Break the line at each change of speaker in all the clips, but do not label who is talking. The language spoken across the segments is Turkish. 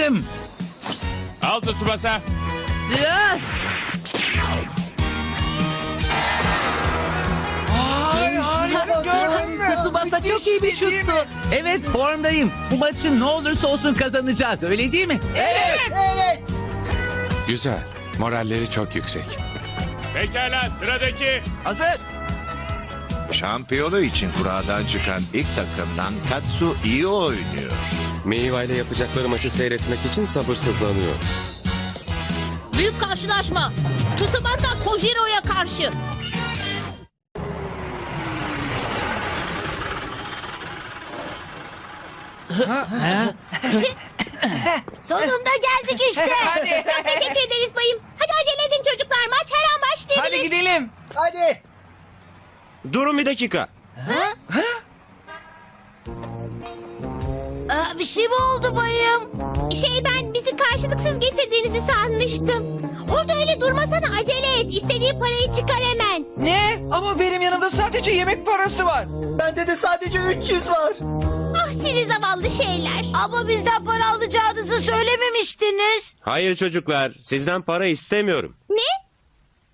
hazırım.
Al Tsubasa.
Ah!
Ay harika gördün mü?
Tsubasa çok iyi bir
Müthiş değil
şuttu.
mi?
Evet formdayım. Bu maçı ne olursa olsun kazanacağız öyle değil mi?
Evet.
Güzel. Moralleri çok yüksek. Pekala sıradaki.
Hazır.
Şampiyonu için kuradan çıkan ilk takımdan Katsu iyi oynuyor.
Meiwa ile yapacakları maçı seyretmek için sabırsızlanıyor.
Büyük karşılaşma. Tsubasa Kojiro'ya karşı. Sonunda geldik işte.
Hadi.
Çok teşekkür ederiz bayım. Hadi acele edin çocuklar. Maç her an başlayabilir.
Hadi gidelim.
Hadi.
Durun bir dakika.
Aa, bir şey mi oldu bayım? Şey ben bizi karşılıksız getirdiğinizi sanmıştım. Orada öyle durmasana acele et. İstediğin parayı çıkar hemen.
Ne? Ama benim yanımda sadece yemek parası var.
Bende de sadece 300 var.
Ah sizi zavallı şeyler. Ama bizden para alacağınızı söylememiştiniz.
Hayır çocuklar, sizden para istemiyorum.
Ne?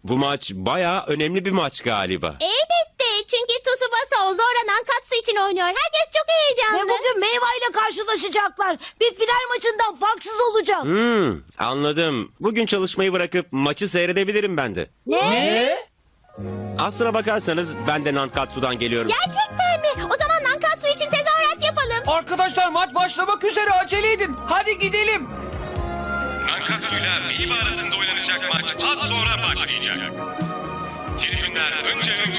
Bu maç bayağı önemli bir maç galiba.
Elbette. Çünkü Tsubasa Ozora Nankatsu için oynuyor. Herkes çok heyecanlı.
Ve bugün Meyva ile karşılaşacaklar. Bir final maçından farksız olacak.
Hmm, anladım. Bugün çalışmayı bırakıp maçı seyredebilirim ben de.
Ne?
Aslına bakarsanız ben de Nankatsu'dan geliyorum.
Gerçekten mi? O zaman Nankatsu için tezahürat yapalım.
Arkadaşlar maç başlamak üzere acele edin. Hadi gidelim.
Nankatsu ile Meiba arasında oynanacak maç az sonra başlayacak. Tribünler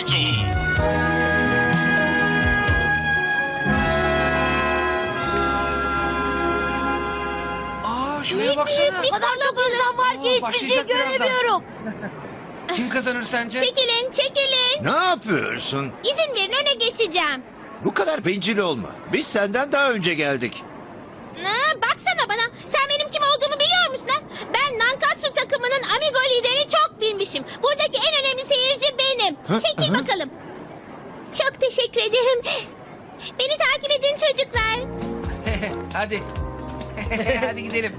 dolu.
Aa şuraya baksana.
bir
kadar çok insan var ki
Oo,
hiçbir şey
başlayacak birazdan.
göremiyorum.
Kim kazanır sence?
Çekilin, çekilin.
Ne yapıyorsun?
İzin verin öne geçeceğim.
Bu kadar bencil olma. Biz senden daha önce geldik.
Aa, baksana bana. Benim kim olduğumu biliyor musun ha? Ben Nankatsu takımının Amigo lideri çok bilmişim. Buradaki en önemli seyirci benim. Çekil bakalım. Çok teşekkür ederim. Beni takip edin çocuklar.
Hadi. Hadi gidelim.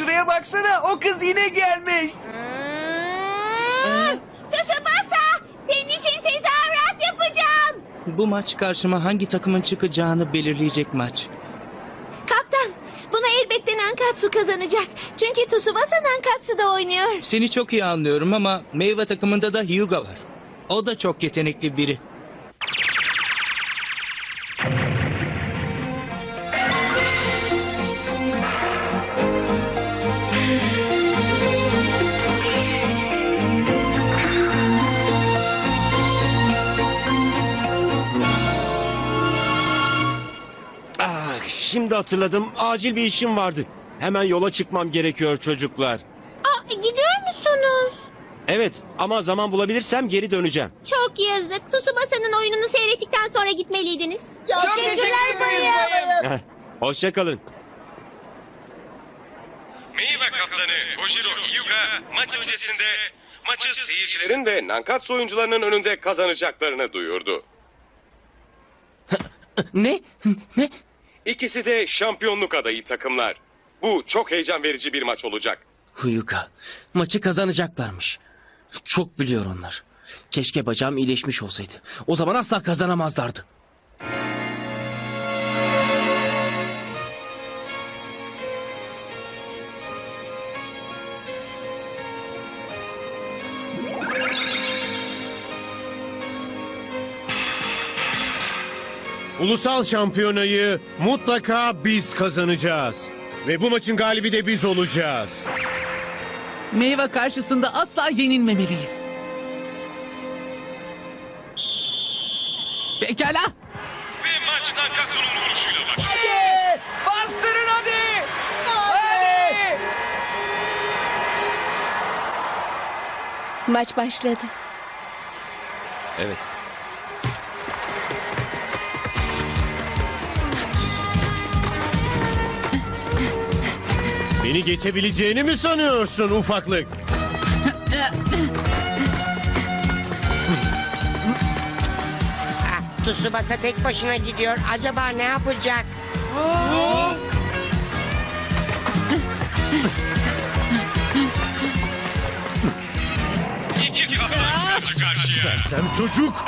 Şuraya baksana. O kız yine gelmiş.
Hmm. Tsubasa! Senin için tezahürat yapacağım.
Bu maç karşıma hangi takımın çıkacağını belirleyecek maç.
Kaptan, bunu elbette Nankatsu kazanacak. Çünkü Tsubasa Nankatsu'da oynuyor.
Seni çok iyi anlıyorum ama meyve takımında da Hyuga var. O da çok yetenekli biri.
Şimdi hatırladım. Acil bir işim vardı. Hemen yola çıkmam gerekiyor çocuklar.
Aa, gidiyor musunuz?
Evet ama zaman bulabilirsem geri döneceğim.
Çok yazık. Tsubasa'nın oyununu seyrettikten sonra gitmeliydiniz.
Çok teşekkür ederiz bayım.
Heh, Hoşça kalın.
Meiba kaptanı Kojiro Hyuga maç öncesinde maçı seyircilerin ve Nankatsu oyuncularının önünde kazanacaklarını duyurdu.
Ne? Ne?
İkisi de şampiyonluk adayı takımlar. Bu çok heyecan verici bir maç olacak.
Huyuka. Maçı kazanacaklarmış. Çok biliyor onlar. Keşke bacağım iyileşmiş olsaydı. O zaman asla kazanamazlardı.
Ulusal şampiyonayı mutlaka biz kazanacağız. Ve bu maçın galibi de biz olacağız.
Meyve karşısında asla yenilmemeliyiz. Pekala.
Ve maç Nankatsu'nun vuruşuyla başlıyor.
Hadi. Bastırın hadi. Hadi.
Maç başladı.
Evet.
Beni geçebileceğini mi sanıyorsun ufaklık?
Ah, Tsubasa tek başına gidiyor. Acaba ne yapacak?
İki kaptan karşı karşıya.
Sen çocuk.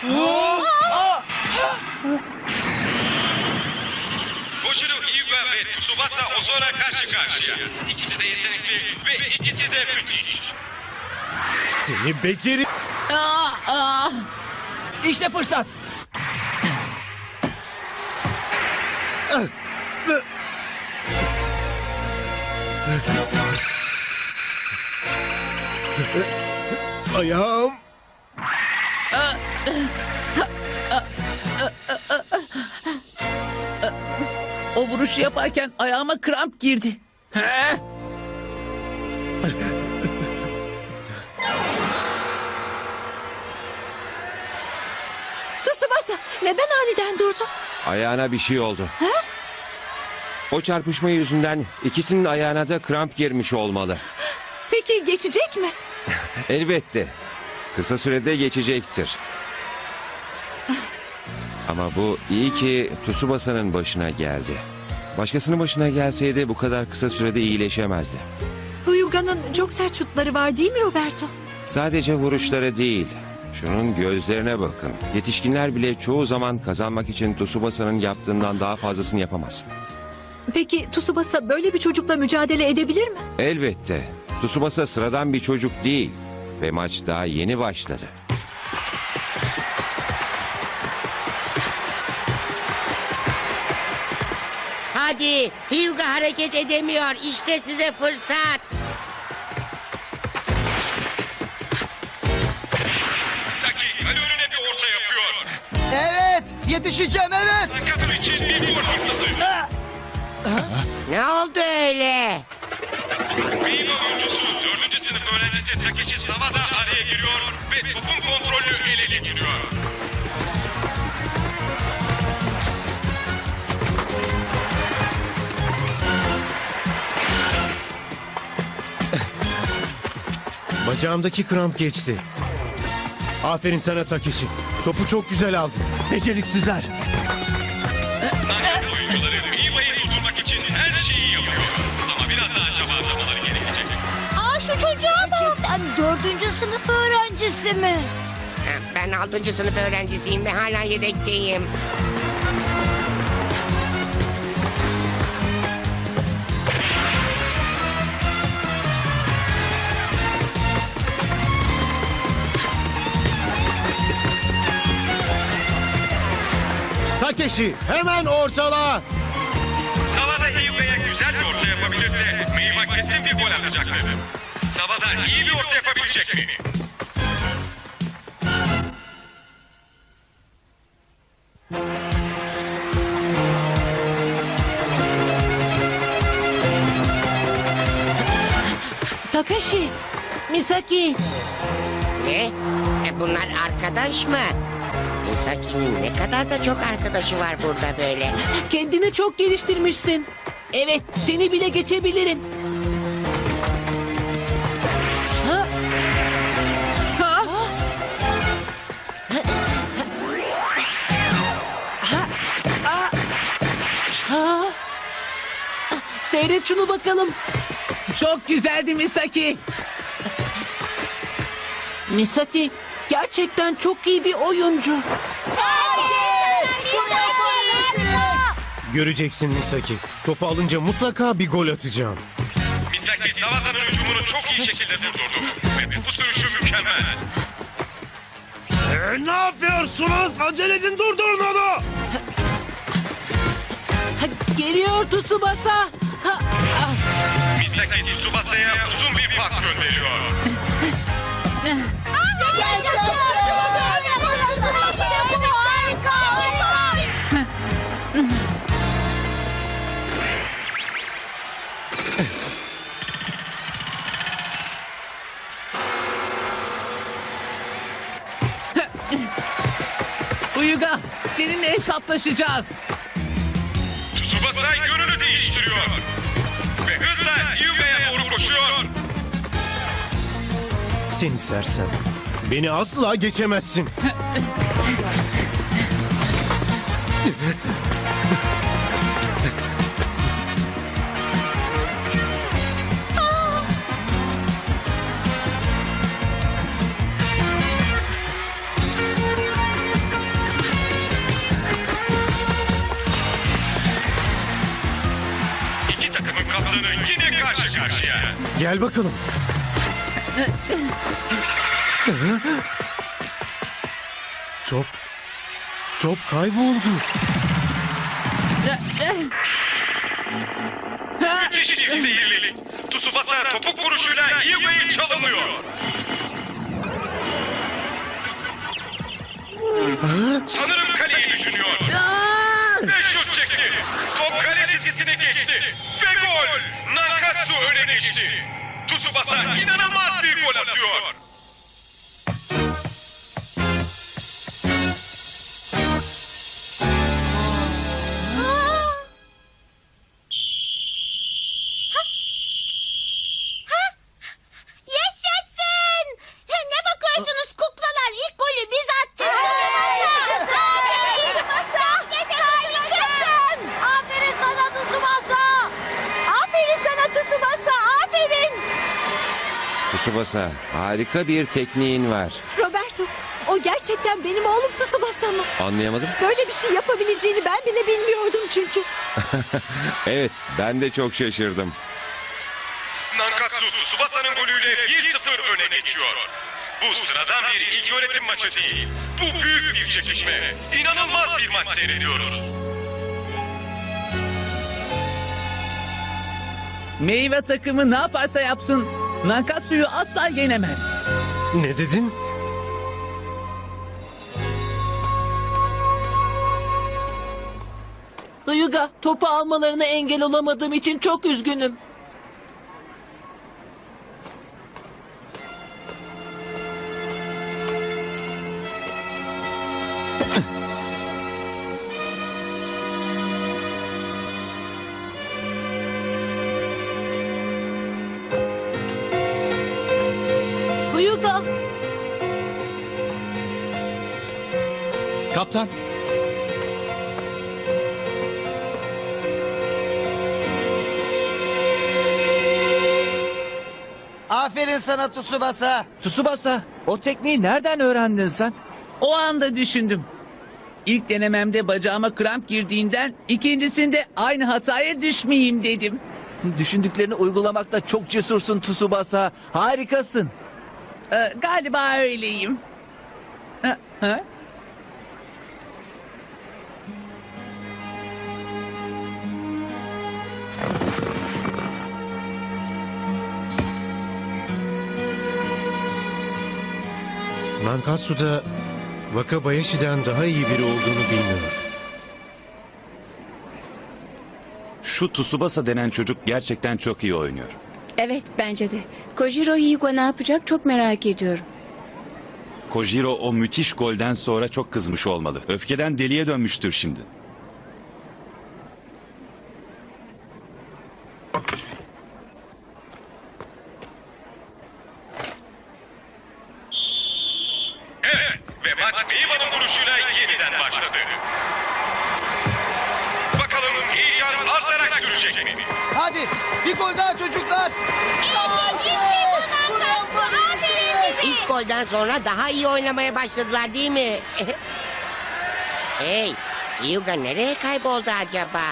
Koşuru Hyuga ve Tsubasa Ozora karşı karşıya. İkisi de yetenekli ve ikisi de müthiş.
Seni beceri...
İşte fırsat.
Ayağım.
O vuruşu yaparken ayağıma kramp girdi.
Tsubasa neden aniden durdu?
Ayağına bir şey oldu. O çarpışma yüzünden ikisinin ayağına da kramp girmiş olmalı.
Peki geçecek mi?
Elbette. Kısa sürede geçecektir. Ama bu iyi ki Tsubasa'nın başına geldi. Başkasının başına gelseydi bu kadar kısa sürede iyileşemezdi.
Huyuga'nın çok sert şutları var değil mi Roberto?
Sadece vuruşları değil. Şunun gözlerine bakın. Yetişkinler bile çoğu zaman kazanmak için Tsubasa'nın yaptığından daha fazlasını yapamaz.
Peki Tsubasa böyle bir çocukla mücadele edebilir mi?
Elbette. Tsubasa sıradan bir çocuk değil. Ve maç daha yeni başladı.
Hadi Hyuga hareket edemiyor. İşte size fırsat.
Taki kale önüne bir orta yapıyor.
Evet yetişeceğim evet.
Nakatsu için bir gol fırsatı.
Ne oldu öyle?
Meyve oyuncusu dördüncü sınıf öğrencisi Takeshi Sawada araya giriyor ve topun kontrolü ele geçiriyor.
Bacağımdaki kramp geçti. Aferin sana Takeshi. Topu çok güzel aldın. Beceriksizler.
Nankatsu oyuncuları Meyve'yi durdurmak için her şeyi yapıyor. Ama biraz daha çaba harcamaları gerekecek.
Aa şu çocuğa bak.
Gerçekten dördüncü sınıf öğrencisi mi?
Ben altıncı sınıf öğrencisiyim ve hala yedekteyim.
Takeshi hemen ortala.
Savada Hyuga'ya güzel bir orta yapabilirse Meyve kesin bir gol atacaktır. Savada iyi bir orta yapabilecek mi?
Takashi, Misaki.
Ne? E bunlar arkadaş mı? Misaki'nin ne kadar da çok arkadaşı var burada böyle.
Kendini çok geliştirmişsin. Evet, seni bile geçebilirim. Ha? Ha? Ha? Ha? Ha? Seyret şunu bakalım.
Çok güzeldi Misaki.
Misaki gerçekten çok iyi bir oyuncu.
Göreceksin Misaki. Topu alınca mutlaka bir gol atacağım.
Misaki Savada'nın hücumunu çok iyi şekilde durdurdu. Ve topu sürüşü mükemmel.
ne yapıyorsunuz? Acele edin durdurun onu.
Ha, Geliyor Tsubasa. Ha, ah,
Misaki Tsubasa'ya uzun bir pas gönderiyor.
Uyuga seninle hesaplaşacağız.
Tsubasa yönünü değiştiriyor. Ve hızla Yuga'ya doğru koşuyor.
Seni sersem. Beni asla geçemezsin.
İki takımın kaptanı yine karşı karşıya.
Gel bakalım. Top. Top kayboldu.
Müthiş bir seyirlilik. Tsubasa topuk vuruşuyla Hyuga'yı çalımlıyor. Sanırım kaleyi düşünüyor. Ve şut çekti. Top kale çizgisine geçti. Ve gol. Nankatsu öne geçti. Tsubasa inanılmaz bir gol atıyor.
Tsubasa
harika bir tekniğin var.
Roberto, o gerçekten benim oğlum Tsubasa mı?
Anlayamadım.
Böyle bir şey yapabileceğini ben bile bilmiyordum çünkü.
Evet ben de çok şaşırdım.
Nankatsu Tsubasa'nın golüyle 1-0 öne geçiyor. Bu sıradan bir ilk öğretim maçı değil. Bu büyük bir çekişme. İnanılmaz bir maç seyrediyoruz.
Meyve takımı ne yaparsa yapsın Nankatsu'yu asla yenemez.
Ne dedin?
Uyuga topu almalarına engel olamadığım için çok üzgünüm.
Aferin sana Tsubasa.
Tsubasa, o tekniği nereden öğrendin sen?
O anda düşündüm. İlk denememde bacağıma kramp girdiğinden ikincisinde aynı hataya düşmeyeyim dedim.
Düşündüklerini uygulamakta çok cesursun Tsubasa. Harikasın.
Ee, galiba öyleyim. Ha? ha?
Nankatsu'da Wakabayashi'den daha iyi biri olduğunu bilmiyordum.
Şu Tsubasa denen çocuk gerçekten çok iyi oynuyor.
Evet bence de. Kojiro Hyuga ne yapacak çok merak ediyorum.
Kojiro o müthiş golden sonra çok kızmış olmalı. Öfkeden deliye dönmüştür şimdi.
Evet ve maç Meyva'nın vuruşuyla yeniden başladı. Bakalım heyecan artarak sürecek mi?
Hadi bir gol daha çocuklar.
İşte bu Nankatsu. Aferin size.
İlk golden sonra daha iyi oynamaya başladılar değil mi? hey, Hyuga nereye kayboldu acaba?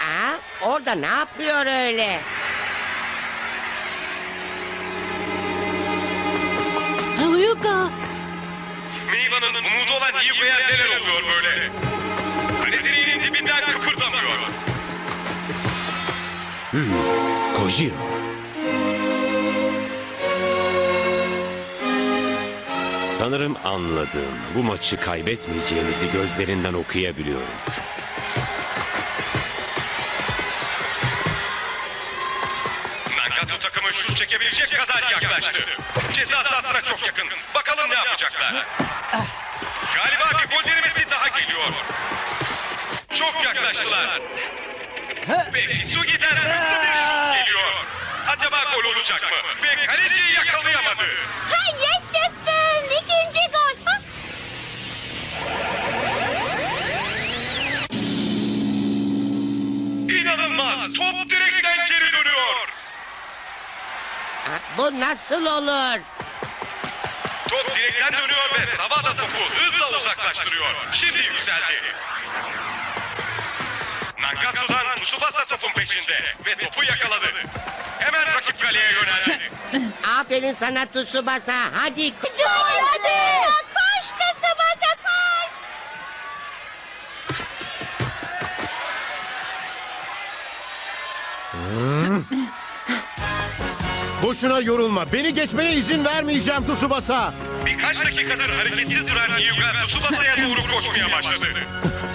Aa, orada ne yapıyor öyle?
Meyva'nın umudu olan Hyuga'ya neler oluyor böyle? Direğinin dibinden kıpırdamıyor.
Kojiro.
Sanırım anladım. Bu maçı kaybetmeyeceğimizi gözlerinden okuyabiliyorum.
Nankatsu takımı şut çekebilecek kadar yaklaştı. Ceza sahasına çok yakın. Bakalım ne yapacaklar. Galiba bir gol denemesi daha geliyor. Çok yaklaştılar. Ve Kisugi'den hızlı bir şut geliyor. Acaba gol olacak mı? Ve kaleciyi yakalayamadı.
Ha yaşasın. İkinci gol. Ha?
İnanılmaz. Top direkten geri dönüyor.
Bu nasıl olur?
Direkten dönüyor ve Savada topu hızla uzaklaştırıyor. Şimdi yükseldi. Nankatsu'dan Tsubasa topun peşinde ve topu yakaladı. Hemen rakip kaleye yöneldi.
Aferin sana Tsubasa. Hadi.
Hadi. hadi. Koş Tsubasa koş.
Boşuna yorulma. Beni geçmene izin vermeyeceğim Tsubasa.
Birkaç dakikadır hareketsiz duran Hyuga Tsubasa'ya doğru koşmaya başladı.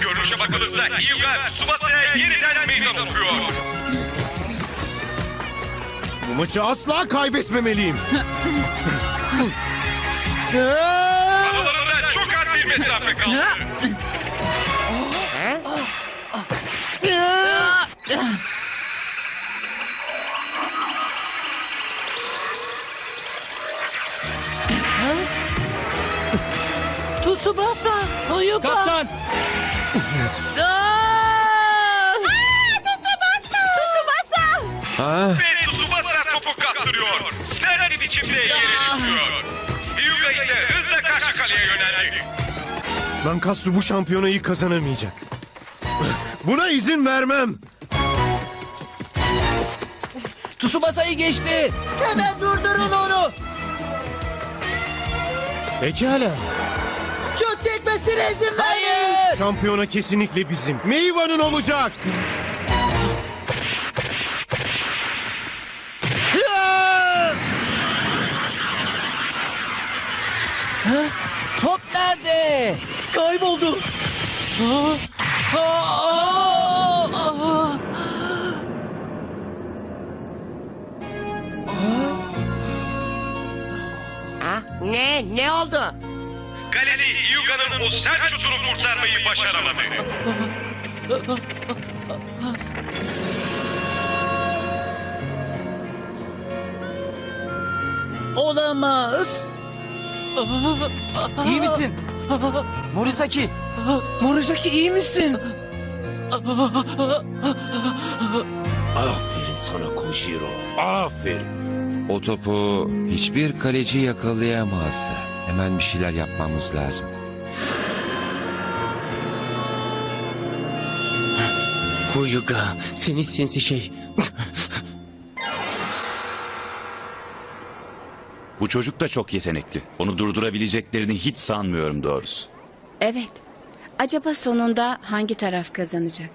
Görünüşe bakılırsa Hyuga Tsubasa'ya yeniden meydan okuyor.
Bu maçı asla kaybetmemeliyim.
Aralarında çok az bir mesafe kaldı.
Tsubasa. Hyuga.
Kaptan!
Aa!
Tsubasa. Tsubasa.
Ah,
Ve Tsubasa topu kaptırıyor. Sert bir biçimde yere düşüyor. Hyuga ise hızla karşı kaleye yöneldi.
Nankatsu bu şampiyonayı kazanamayacak. Buna izin vermem.
Tsubasa'yı geçti. Hemen durdurun onu.
Pekala.
Şut çekmesine izin Hayır.
Şampiyona kesinlikle bizim. Meyvanın olacak. Ya!
Top nerede? Kayboldu.
Ha? Ne? Ne oldu?
Kaleci Hyuga'nın o sert şutunu kurtarmayı başaramadı.
Olamaz.
İyi misin? Morizaki.
Morizaki iyi misin?
Aferin sana Koshiro. Aferin.
o topu hiçbir kaleci yakalayamazdı. Hemen bir şeyler yapmamız lazım.
Huyuga. Seni sinsi şey.
Bu çocuk da çok yetenekli. Onu durdurabileceklerini hiç sanmıyorum doğrusu.
Evet. Acaba sonunda hangi taraf kazanacak?